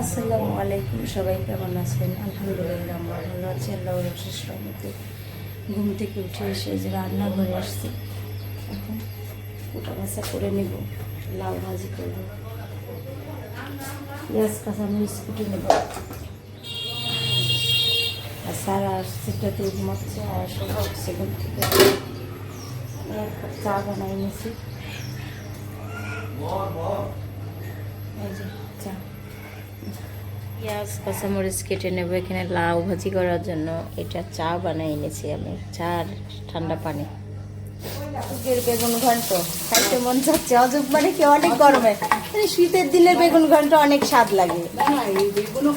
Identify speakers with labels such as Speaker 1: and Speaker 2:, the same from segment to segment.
Speaker 1: আসসালামু আলাইকুম, সবাই কেমন আছেন? আলহামদুলিল্লাহ আমরা ভালো আছি আল্লাহ রশেষ রহমতে। ঘুম থেকে উঠে এসে যে রান্না করে আসছি। এখন উঠা বাসা করে নিব, লাউ ভাজি করব। পেঁয়াজ, কাঁচামরিচ কুটে নেব। আর সারা আসছে তো ঘুমাচ্ছে, আর উঠছে ঘুম থেকে। চা বানাই নিয়েছি এই যে চা। পেঁয়াজ কাঁচামরিচ কেটে নেব এখানে লাউ ভাজি করার জন্য। এটা চা বানাই এনেছি আমি চা আর ঠান্ডা পানি। বেগুন ঘন্ট খাইতে মন চাচ্ছে অযোগ মানে কি অনেক গরমে। মানে শীতের দিনের বেগুন ঘন্ট অনেক স্বাদ লাগে।
Speaker 2: বেগুনও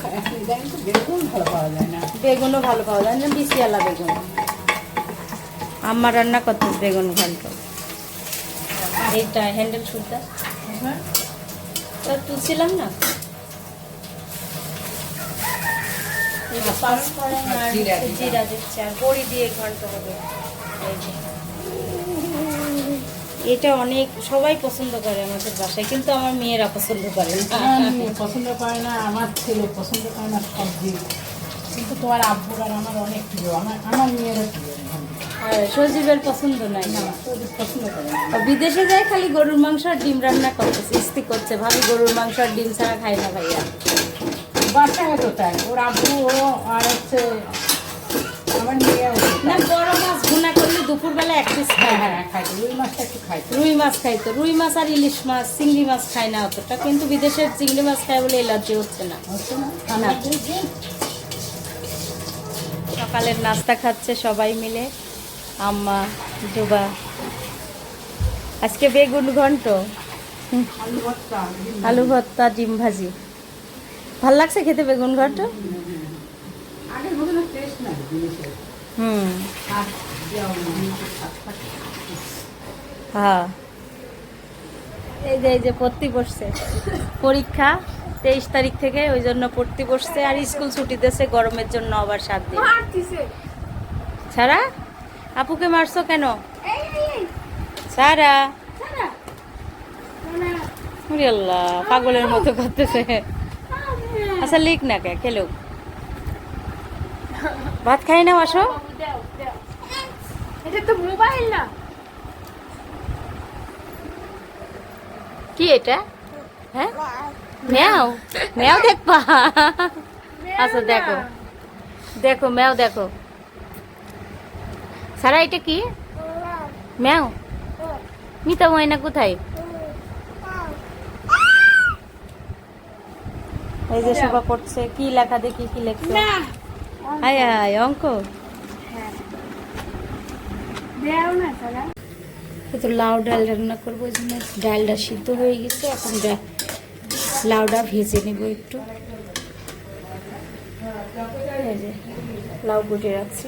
Speaker 2: ভালো পাওয়া যায় না।
Speaker 1: বেগুনও ভালো পাওয়া যায় না বিসিয়ালা বেগুন। আমার রান্না করতে বেগুন ঘন্ট। এইটা হ্যান্ডেল সুদ্ধা তো তুলছিলাম না এই যে পাঁচফোড়ন আর
Speaker 2: জিরা
Speaker 1: দিচ্ছে আর বড়ি দিয়ে ঘন্ট হবে এটা অনেক সবাই পছন্দ করে আমাদের বাসায় কিন্তু আমার মেয়েরা পছন্দ করে
Speaker 2: পছন্দ করে না আমার ছেলে পছন্দ করে না সবজি কিন্তু তোমার আব্বুর আর আমার অনেক প্রিয় আমার আমার মেয়েরা প্রিয়
Speaker 1: আর সজীবের পছন্দ নাই।
Speaker 2: না পছন্দ করে
Speaker 1: আর বিদেশে যায় খালি গরুর মাংস আর ডিম রান্না করতেছে ইস্তি করছে ভাবি গরুর মাংস আর ডিম ছাড়া খায় না ভাইয়া।
Speaker 2: তাই। ওর আব্বু ও আর হচ্ছে আমার
Speaker 1: না বড় মাছ ভুনা করলে দুপুরবেলা এক পিস
Speaker 2: হ্যাঁ হ্যাঁ খাইতো। রুই মাছটা একটু খাইতো।
Speaker 1: রুই মাছ খাইতো। রুই মাছ আর ইলিশ মাছ চিংড়ি মাছ খায় না অতটা। কিন্তু বিদেশের চিংড়ি মাছ খায় বলে এলার্জি হচ্ছে না।
Speaker 2: হচ্ছে না।
Speaker 1: সকালের নাস্তা খাচ্ছে সবাই মিলে। আম্মা ডুবা আজকে বেগুন ঘন্ট।
Speaker 2: আলু ভর্তা
Speaker 1: ডিম ভাজি। ভালো লাগছে খেতে বেগুন
Speaker 2: জিনিসের।
Speaker 1: হুম। হ্যাঁ। এই যে এই যে পড়তে বসছে। পরীক্ষা তেইশ তারিখ থেকে ওই জন্য পড়তে বসছে। আর স্কুল ছুটি দিয়েছে গরমের জন্য আবার সাত দিন। সারা আপুকে মারছো কেন? সারা আল্লাহ পাগলের মতো করতেছে আচ্ছা লিখ না কে খেলুক ভাত খাই না আসো।
Speaker 3: এটা তো মোবাইল না।
Speaker 1: কি এটা? হ্যাঁ? ম্যাও? ম্যাও দেখবা। আচ্ছা দেখো। দেখো ম্যাও দেখো। সারা এটা কি? ম্যাও? মিতা ময়না কোথায়? এই যে শোভা করছে কি লেখা দেখি কি লেখছে? আয় আয় অঙ্ক। তো লাউ ডাল রান্না করব ওই জন্য। ডালটা সিদ্ধ হয়ে গেছে এখন ডা- লাউটা ভেজে নেব একটু। লাউ কুটে রাখছি।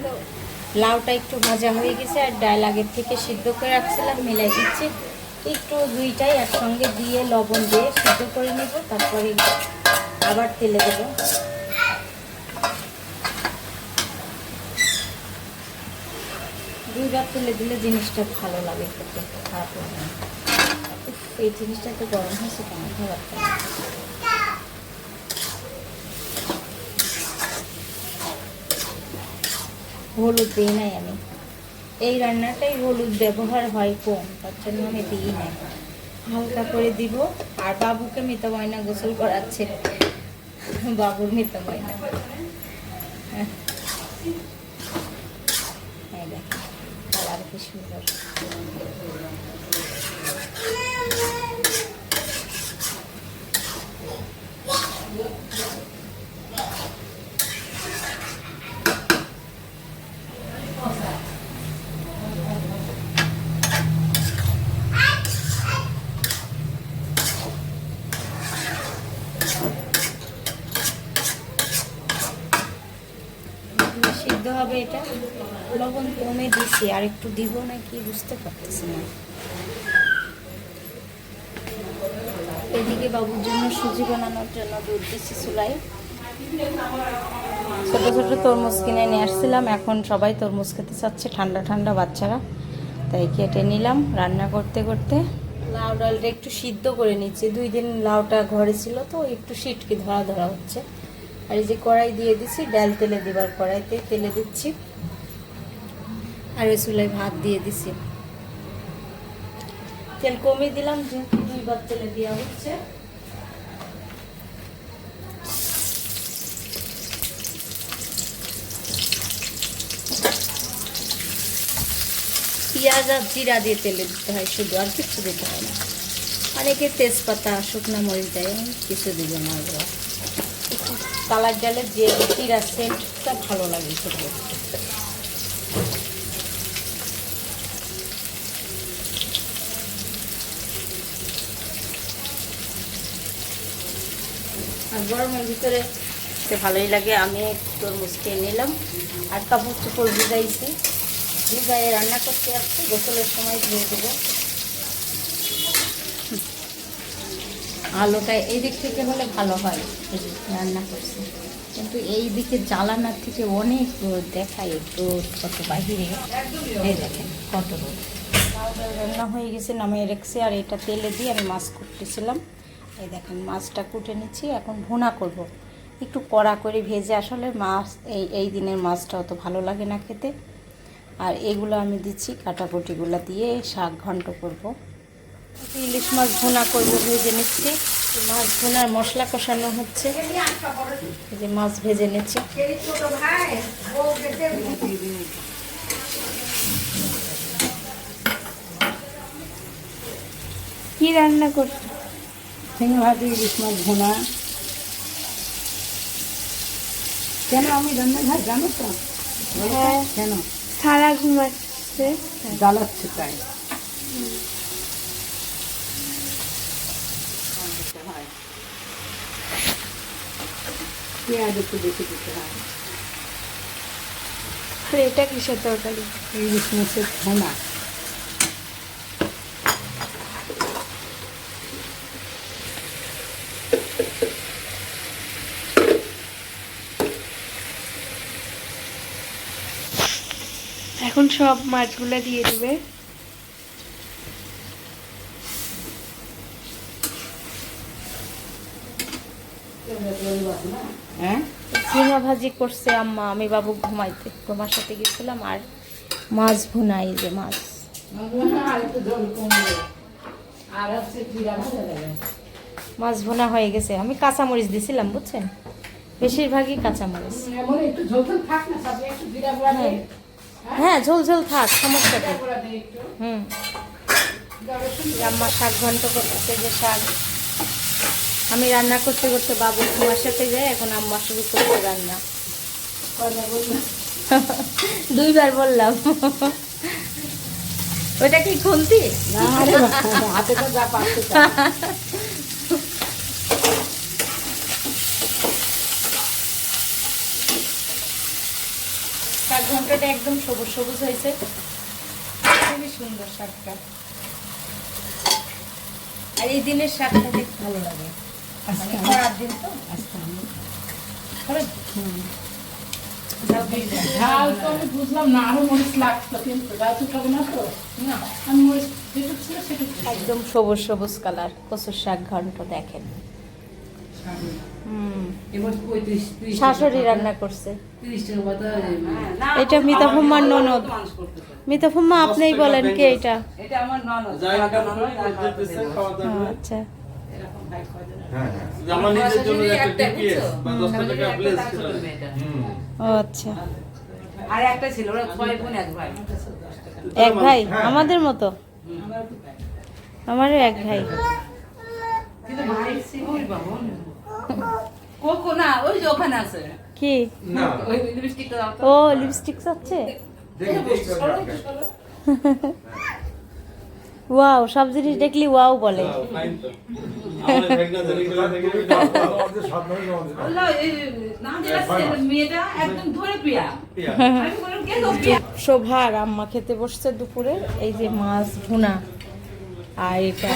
Speaker 1: লাউটা একটু ভাজা হয়ে গেছে আর ডাল আগের থেকে সিদ্ধ করে রাখছিলাম মিলাই দিচ্ছি। একটু দুইটাই একসঙ্গে দিয়ে লবণ দিয়ে সিদ্ধ করে নেব তারপরে আবার তেলে দেবো। দুইবার তুলে দিলে জিনিসটা ভালো লাগে খেতে, খারাপ লাগে এই জিনিসটা একটু গরম হয়েছে কেন? খাবার হলুদ দিই নাই আমি। এই রান্নাটাই হলুদ ব্যবহার হয় কম, তার জন্য আমি দিই নাই। হালকা করে দিব, আর বাবুকে মিতা ময়না গোসল করাচ্ছে। বাবুর ময়না হ্যাঁ। এই কালার সুন্দর সিদ্ধ হবে এটা লবণ কমে দিছি আর একটু দিব না কি বুঝতে পারতেছি না। এদিকে বাবুর জন্য সুজি বানানোর জন্য দুধ দিচ্ছি চুলাই ছোট ছোট তরমুজ কিনে নিয়ে আসছিলাম। এখন সবাই তরমুজ খেতে চাচ্ছে, ঠান্ডা ঠান্ডা বাচ্চারা। তাই কেটে নিলাম রান্না করতে করতে। লাউ ডালটা একটু সিদ্ধ করে নিচ্ছি। দুই দিন লাউটা ঘরে ছিল তো, একটু সিটকে ধরা ধরা হচ্ছে। আর এই যে কড়াই দিয়ে দিচ্ছি ডাল তেলে দেবার কড়াইতে তেলে দিচ্ছি। আর ওই চুলায় ভাত দিয়ে দিছি। তেল কমিয়ে দিলাম, যেহেতু দুইবার তেলে দেওয়া হচ্ছে। পেঁয়াজ আর জিরা দিয়ে তেলে দিতে হয়, শুধু আর কিছু দিতে হয় না। অনেকে তেজপাতা, শুকনো মরিচ দেয় কিছু দিবে না ওগুলো কালার ডালের যে জিরা সেন্টটা ভালো লাগে শুধু গরমের ভিতরে তো ভালোই লাগে। আমি তরমুজ খেয়ে নিলাম। আর কাপড় চোপড় ভিজাইছি। ভিজাইয়ে রান্না করতে আসছি। গোসলের সময় ধুয়ে দেবো। আলোটা এই দিক থেকে হলে ভালো হয় রান্না করছি। কিন্তু এই দিকে জ্বালানার থেকে অনেক রোদ দেখায়। রোদ কত বাহিরে। দেখেন কত রোদ। রান্না হয়ে গেছে, নামিয়ে রেখেছি। আর এটা তেলে দিয়ে আমি মাছ কুটতেছিলাম। এই দেখেন, মাছটা কুটে নিচ্ছি, এখন ভুনা করব। একটু কড়া করে ভেজে আসলে মাছ, এই এই দিনের মাছটা অত ভালো লাগে না খেতে। আর এগুলো আমি দিচ্ছি কাটাকুটিগুলো দিয়ে, শাক ঘন্ট করব। ইলিশ মাছ ভুনা করব, ভেজে নিচ্ছি। মাছ ভুনার মশলা কষানো হচ্ছে। যে মাছ ভেজে নিচ্ছি।
Speaker 3: কি রান্না করছ?
Speaker 2: ঝিঙে ভাজি ইলিশ মাছ ভোনা কেন আমি রান্না ঘাট জানো তো?
Speaker 3: হ্যাঁ।
Speaker 2: কেন?
Speaker 3: সারা ঘুমাচ্ছে।
Speaker 2: জ্বালাচ্ছে তাই। পেঁয়াজ একটু বেশি দিতে হয়।
Speaker 3: আর এটা কিসের তরকারি?
Speaker 2: ইলিশ মাছের ভোনা
Speaker 3: এখন সব মাছগুলো দিয়ে দিবে।
Speaker 2: হ্যাঁ?
Speaker 1: ঝিঙা ভাজি করছে আম্মা আমি বাবু ঘুমাইতে তোমার সাথে গেছিলাম আর মাছ ভুনাই যে মাছ। মাছ ভুনা হয়ে গেছে। আমি কাঁচামরিচ দিছিলাম বুঝছেন? বেশিরভাগই কাঁচামরিচ। হ্যাঁ ঝোল ঝোল থাক সমস্যা নেই হুম। আম্মা শাক ঘন্ট করতেছে যে শাক। আমি রান্না করতে করতে বাবু তোমার সাথে যাই এখন আম্মা শুরু করতে রান্না। দুইবার বললাম। ওটা কি খুন্তি?
Speaker 2: না রে বাবা, হাতে তো যা পাচ্ছে তা।
Speaker 1: শাক ঘন্টটা একদম সবুজ সবুজ হয়েছে। খুবই সুন্দর শাকটা। আর এই দিনের শাকটা দেখতে ভালো লাগে। মানে খরার দিন তো।
Speaker 2: আজকে ঝাল তো আমি বুঝলাম না আরও মরিচ লাগতো কিন্তু খাবে না তো। না আমি মরিচ যেটুক ছিল সেটুক।
Speaker 1: একদম সবুজ সবুজ কালার কচুর শাক ঘন্ট দেখেন। শাশুড়ি রান্না করছে।
Speaker 2: টাকা বাতা
Speaker 1: এটা মিতা ফুম্মার ননদ। মিতা ফুম্মা আপনিই বলেন কে এটা। আচ্ছা।
Speaker 4: হ্যাঁ, হ্যাঁ।
Speaker 1: আচ্ছা।
Speaker 2: আর একটা ছিল ওরা ছয় বোন এক ভাই।
Speaker 1: এক ভাই?
Speaker 4: হ্যাঁ,
Speaker 1: আমাদের মতো। আমারও এক ভাই।
Speaker 2: কিন্তু ভাই ওই বাবা কোকো না ওই যে ওখানে আছে।
Speaker 1: কি?
Speaker 4: না,
Speaker 2: ওই লিপস্টিকটা দাও
Speaker 1: ও লিপস্টিক। ওয়াও সব জিনিস দেখলি ওয়াও বলে। শোভার আম্মা খেতে বসছে দুপুরে এই যে মাছ ভুনা। আর এটা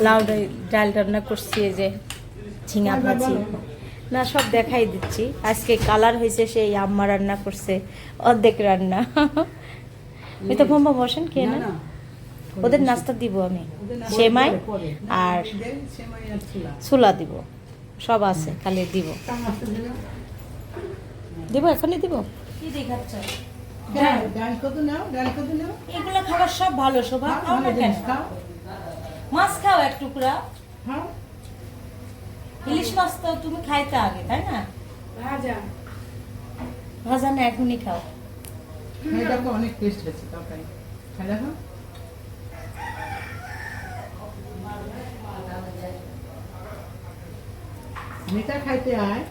Speaker 1: লাউ ডাল- ডাল রান্না করছি এই যে ঝিঙা ভাজি। না সব দেখাই দিচ্ছি। আজকে কালার হয়েছে সেই আম্মা রান্না করছে অর্ধেক রান্না। মিতা ফম্মা বসেন কে না ওদের নাস্তা দিব আমি। সেমাই। আর
Speaker 2: ছোলা।
Speaker 1: ছোলা দিব। সব আছে খালি দিব। দিব এখনই দিব? কি দেখাচ্ছ?
Speaker 2: নাও?
Speaker 1: এগুলো খাবার সব ভালো শোভা। খাও না কেন?
Speaker 2: খাও।
Speaker 1: মাছ খাও এক টুকরা।
Speaker 2: খাও।
Speaker 1: ইলিশ মাছ তো তুমি খাইতে আগে তাই না?
Speaker 3: ভাজা।
Speaker 1: ভাজা না এখনই খাও।
Speaker 2: খাই দেখো, অনেক টেস্ট হয়েছে তরকারি। খাই দেখো। মেয়েটা খাইতে আয়।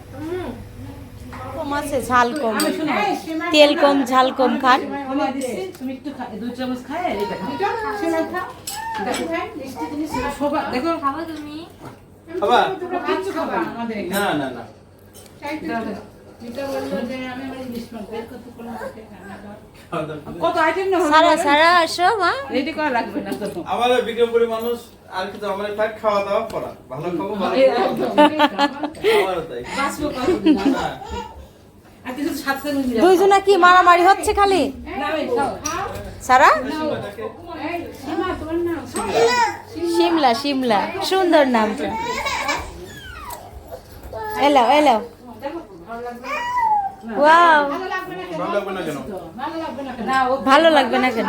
Speaker 1: কম আছে ঝাল কম। তেল কম ঝাল কম খান।
Speaker 2: তুমি একটু দুই চামচ খায় এটা। দেখো। এটা
Speaker 3: খাব তুমি।
Speaker 4: খাবা?
Speaker 2: না
Speaker 4: না না। খাওয়া দাওয়া আমাদের বিক্রমপুরি মানুষ আর কিছু থাক খাওয়া ভালো খাব ভালো
Speaker 2: মিলে যাবে।
Speaker 1: দুইজনা কি মারামারি হচ্ছে খালি। সারা? শিমলা শিমলা। সুন্দর নামটা। এলো এলো। ওয়াও।
Speaker 2: ভালো লাগবে না কেন?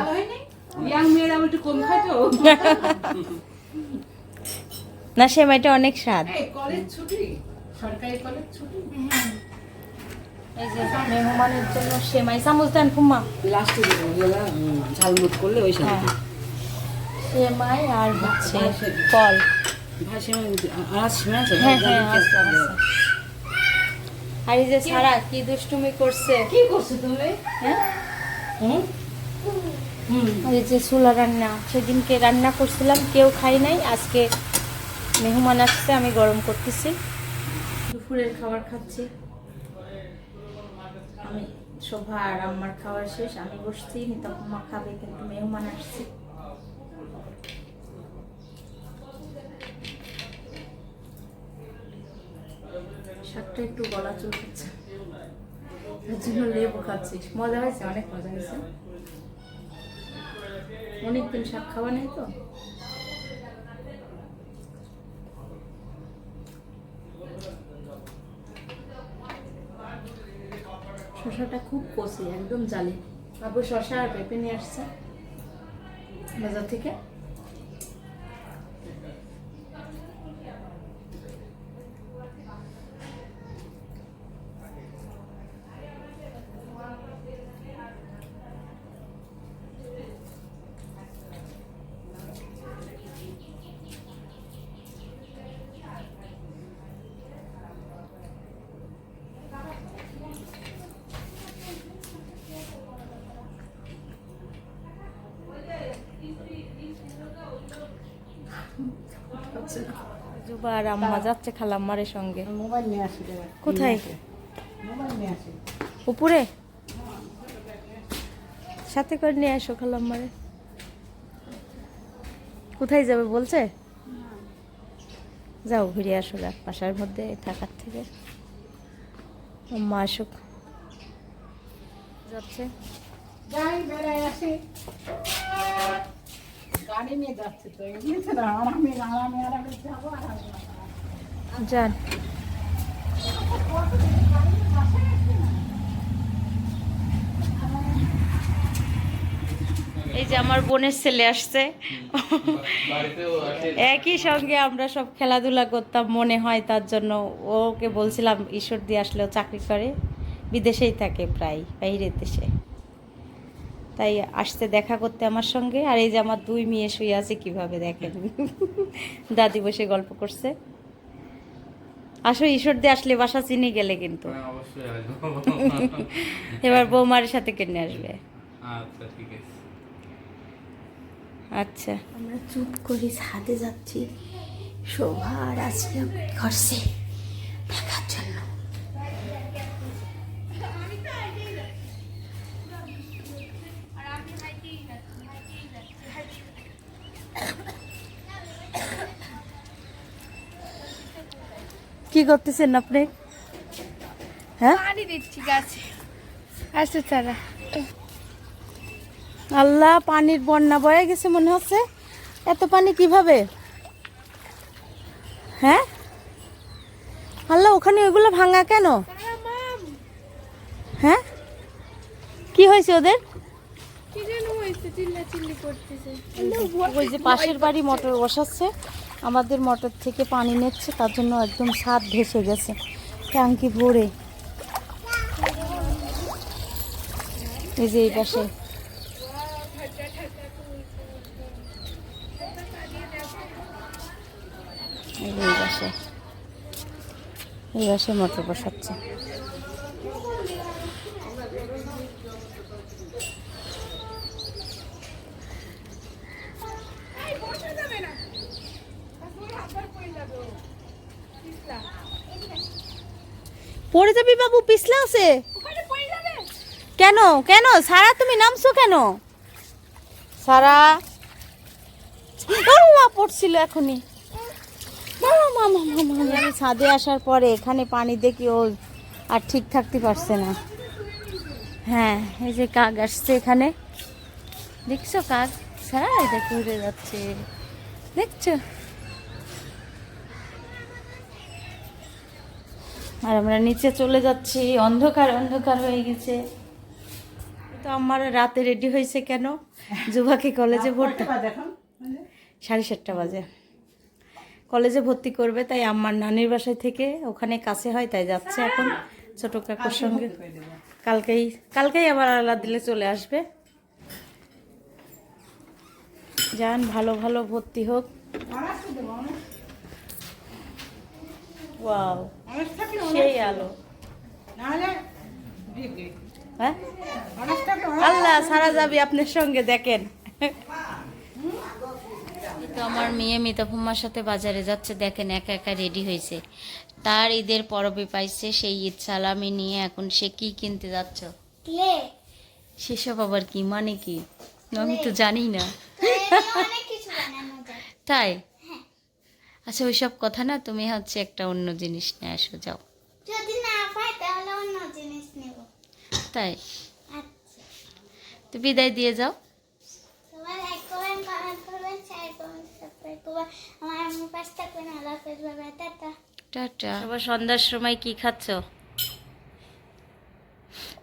Speaker 4: না
Speaker 1: সেমাইটা অনেক স্বাদ।
Speaker 2: এই, কলেজ ছুটি? সরকারি কলেজ ছুটি?
Speaker 1: এই যে মেহমানের জন্য সেমাই। চামচ দেন ফুম্মা।
Speaker 2: লাস্টে ঝালমুট করলে ওই
Speaker 1: হ্যাঁ। সেমাই আর হচ্ছে কল হ্যাঁ হ্যাঁ। আর এই যে সারা কি দুষ্টুমি করছে?
Speaker 2: কি করছ তুমি?
Speaker 1: হ্যাঁ? এই যে চুলা রান্না সেদিনকে রান্না করছিলাম কেউ খাই নাই আজকে মেহমান আসছে আমি গরম করতেছি। দুপুরের খাবার খাচ্ছি। আমি শোভা আর আমার খাওয়ার শেষ আমি বসছি নিতা মা খাবে কিন্তু মেহমান আসছে। শাকটা একটু গলা চলতেছে তার জন্য লেবু খাচ্ছি। মজা হয়েছে, অনেক মজা হয়েছে। অনেকদিন শাক খাওয়া নেই তো। শশাটা খুব কষি, একদম জালি। বাবু শশা আর পেঁপে নিয়ে আসছে। বাজার থেকে। আর আম্মা যাচ্ছে খালাম্মারের সঙ্গে।
Speaker 2: মোবাইল নিয়ে আসি
Speaker 1: কোথায়?
Speaker 2: মোবাইল নিয়ে আসি।
Speaker 1: উপরে? সাথে করে নিয়ে আসো খালাম্মারে কোথায় যাবে বলছে? যাও ঘুরে আসো গা বাসার মধ্যে থাকার থেকে। আম্মা আসুক। যাচ্ছে।
Speaker 2: যাই আসি।
Speaker 1: যান। এই যে আমার বোনের ছেলে আসছে। একই সঙ্গে আমরা সব খেলাধুলা করতাম, মনে হয় তার জন্য। ওকে বলছিলাম, ঈশ্বর দিয়ে আসলেও চাকরি করে। বিদেশেই থাকে প্রায়, বাইরের দেশে। তাই আসতে দেখা করতে আমার সঙ্গে। আর এই যে আমার দুই মেয়ে শুয়ে আছে কীভাবে দেখেন? দাদি বসে গল্প করছে। আসো ঈশ্বর দিয়ে আসলে বাসা চিনি গেলে কিন্তু।
Speaker 4: হ্যাঁ,
Speaker 1: এবার বৌমার সাথে কিনে আসবে?
Speaker 4: আচ্ছা ঠিক আছে।
Speaker 1: আচ্ছা। আমরা চুপ করে ছাদে যাচ্ছি। শোভা আর আজকে ঘরছে দেখার জন্য। কি করতেছেন আপনি? হ্যাঁ?
Speaker 3: পানি দিচ্ছি গাছে। আসতে তারা।
Speaker 1: আল্লাহ পানির বন্যা বয়ে গেছে মনে হচ্ছে। এত পানি কীভাবে? হ্যাঁ? আল্লাহ ওখানে ওইগুলো ভাঙা কেন? হ্যাঁ? কি হয়েছে ওদের
Speaker 3: কি যেন হয়েছে চিল্লা চিল্লি করতেছে
Speaker 1: ওই যে পাশের বাড়ি মোটর বসাচ্ছে আমাদের মোটর থেকে পানি নিচ্ছে তার জন্য একদম ছাদ ভেসে গেছে। ট্যাঙ্কি ভরে। এই যে এই পাশে। এই যে এই পাশে। এই পাশে মোটর বসাচ্ছে। পড়ে যাবি বাবু, পিছলা আছে। কেন? কেন? সারা, তুমি নামছো কেন? সারা। পড়ছিল এখনই। ছাদে আসার পরে এখানে পানি দেখি ও আর ঠিক থাকতে পারছে না। হ্যাঁ এই যে কাক আসছে এখানে। দেখছ কাক? সারা দেখে, উড়ে যাচ্ছে। দেখছ? আর আমরা নিচে চলে যাচ্ছি। অন্ধকার অন্ধকার হয়ে গেছে। তো আমার রাতে রেডি হয়েছে কেন? যুবাকে কলেজে ভর্তি
Speaker 2: দেখুন
Speaker 1: সাড়ে সাতটা বাজে। কলেজে ভর্তি করবে তাই আমার নানির বাসায় থেকে ওখানে কাছে হয় তাই যাচ্ছে এখন ছোট কাকুর সঙ্গে। কালকেই কালকেই আবার আল্লাহ দিলে চলে আসবে। যান ভালো ভালো ভর্তি হোক। ওয়াও সেই আলো। হ্যাঁ? আল্লাহ সারা যাবি আপনার সঙ্গে দেখেন। তো আমার মেয়ে মিতাফুম্মার সাথে বাজারে যাচ্ছে দেখেন একা একা রেডি হয়েছে। তার ঈদের পরবে পাইছে সেই ঈদ সালামি নিয়ে এখন সে কি কিনতে যাচ্ছ? সেসব আবার কি মানে কি? আমি তো জানি না তাই? আচ্ছা ওইসব কথা না তুমি হচ্ছে একটা অন্য জিনিস নিয়ে আসো যাও।
Speaker 5: যদি না পাই তাহলে অন্য জিনিস নেব।
Speaker 1: তাই?
Speaker 5: আচ্ছা।
Speaker 1: তো বিদায় দিয়ে যাও। আবার সন্ধ্যার সময় কি খাচ্ছ?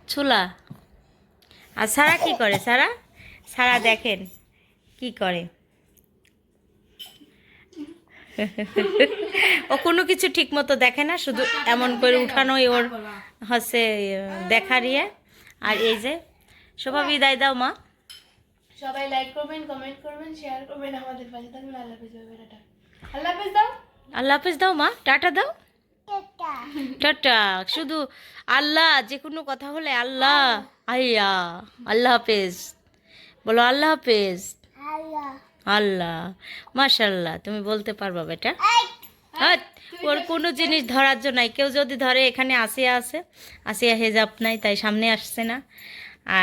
Speaker 1: ছোলা? আর সারা কি করে? সারা? সারা দেখেন কি করে। ও কোনো কিছু ঠিক মতো দেখে না শুধু এমন করে উঠানোই ওর হচ্ছে দেখার ইয়ে আর এই যে শোভা বিদায় দাও মা।
Speaker 3: সবাই লাইক করবেন কমেন্ট করবেন শেয়ার করবেন আমাদের পাশে থাকবেন। আল্লাহ হাফেজ আল্লাহ হাফেজ দাও।
Speaker 1: আল্লাহ হাফেজ দাও মা টাটা দাও।
Speaker 5: টাটা।
Speaker 1: টাটা শুধু আল্লাহ যে কোনো কথা হলে আল্লাহ আইয়া আল্লাহ হাফেজ। বলো আল্লাহ হাফেজ।
Speaker 5: আল্লাহ।
Speaker 1: আল্লাহ মাশাল্লাহ তুমি বলতে পারবা বেটা। হাট, ওর কোনো জিনিস ধরার জন্য নাই। কেউ যদি ধরে এখানে আসিয়া আছে আসিয়া হেজাব নাই তাই সামনে আসছে না।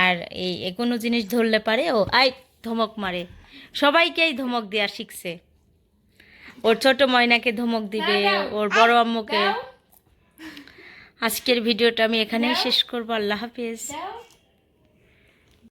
Speaker 1: আর এই কোনো জিনিস ধরলে পারে ও আই ধমক মারে। সবাইকেই ধমক দেওয়া শিখছে। ওর ছোট ময়নাকে ধমক দিবে ওর বড় আম্মুকে। আজকের ভিডিওটা আমি এখানেই শেষ করব। আল্লাহ হাফিজ।